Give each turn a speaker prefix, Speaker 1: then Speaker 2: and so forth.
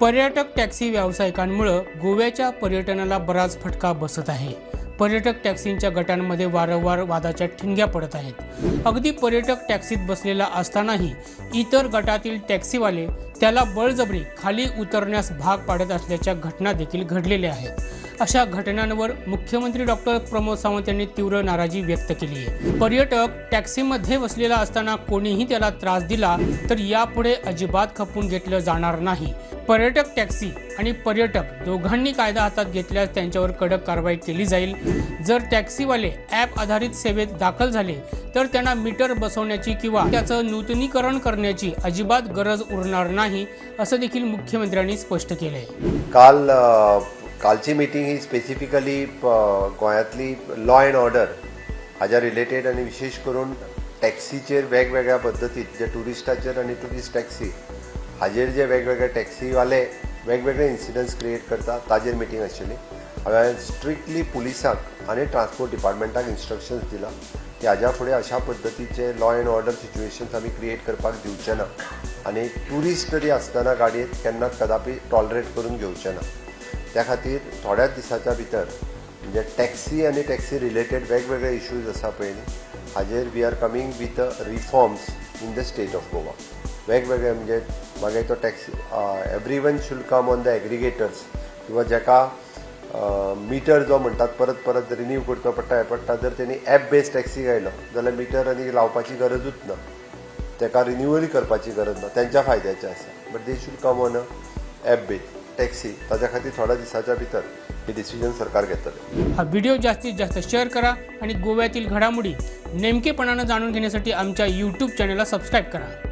Speaker 1: पर्यटक टॅक्सी व्यावसायिकांमुळं गोव्याच्या पर्यटनाला बराच फटका बसत आहे. पर्यटक टॅक्सींच्या गटांमध्ये वारंवार वादाच्या ठिणग्या पडत आहेत. अगदी पर्यटक टॅक्सीत बसलेला असतानाही इतर गटातील टॅक्सीवाले त्याला बळजबरी खाली उतरण्यास भाग पाडत असल्याच्या घटना देखील घडलेल्या आहेत. अशा घटनांवर मुख्यमंत्री डॉक्टर प्रमोद सावंत यांनी तीव्र नाराजी व्यक्त केली आहे. पर्यटक टॅक्सीमध्ये बसलेला असताना कोणीही त्याला त्रास दिला तर यापुढे अजिबात खपून घेतलं जाणार नाही. पर्यटक टॅक्सी आणि पर्यटक दोघांनी कायदा हातात घेतल्यास त्यांच्यावर कडक कारवाई केली जाईल. जर टॅक्सीवाले ॲप आधारित सेवेत दाखल झाले तर त्यांना मीटर बसवण्याची किंवा त्याचं नूतनीकरण करण्याची अजिबात गरज उरणार नाही असं देखील मुख्यमंत्र्यांनी स्पष्ट केलं आहे
Speaker 2: काल कालची मिटींग ही स्पेसिफिकली गोंयांतली लॉ अँड ऑर्डर हाज्या रिलेटेड आनी विशेष करून टॅक्सीचेर वेगवेगळ्या पद्दतीत जे टुरिस्टाचेर आनी टुरिस्ट टॅक्सी हाजेर जे वेगवेगळे टॅक्सीवाले वेगवेगळे इन्सिडंट्स क्रिएट करता ताजेर मिटींग आशिल्ली हांवें स्ट्रिक्टली पुलिसांक आनी ट्रान्सपोर्ट डिपार्टमेंटाक इन्स्ट्रक्शन्स दिला की हाज्या फुडें अशा पद्दतीचे लॉ अँड ऑर्डर सिच्युएशन्स आमी क्रिएट करपाक दिवचे ना. आनी ट्युरिस्ट तरी आसतना गाडयेंत केन्नाच कदापि टॉलरेट करून घेवचे ना. त्या खातीर थोड्याच दिसाच्या भितर म्हणजे टॅक्सी आनी टॅक्सी रिलेटेड वेगवेगळे इश्यूज आसा पळय हाजेर we are coming with reforms in the state of Goa वेगवेगळे म्हणजे मागीर तो taxi everyone should come on the aggregators किंवा जेका मिटर जो म्हणटात परत परत रिन्यू करचो पडटा हें पडटा जर तेणी ॲप बेस्ड टॅक्सी आयलो जाल्यार मिटर आनी लावपाची गरजूच ना. तेका रिन्यूवली करपाची गरज ना. त्यांच्या फायद्याचें आसा. But they should come on a app based taxi ताच्या खातीर थोड्या दिसाच्या भितर हे डिसिजन सरकार घेतले.
Speaker 1: हा व्हिडिओ जास्तीत जास्त शेअर करा आणि गोव्यातील घडामोडी नेमकेपणानं जाणून घेण्यासाठी आमच्या यूट्यूब चॅनलला सबस्क्राईब करा.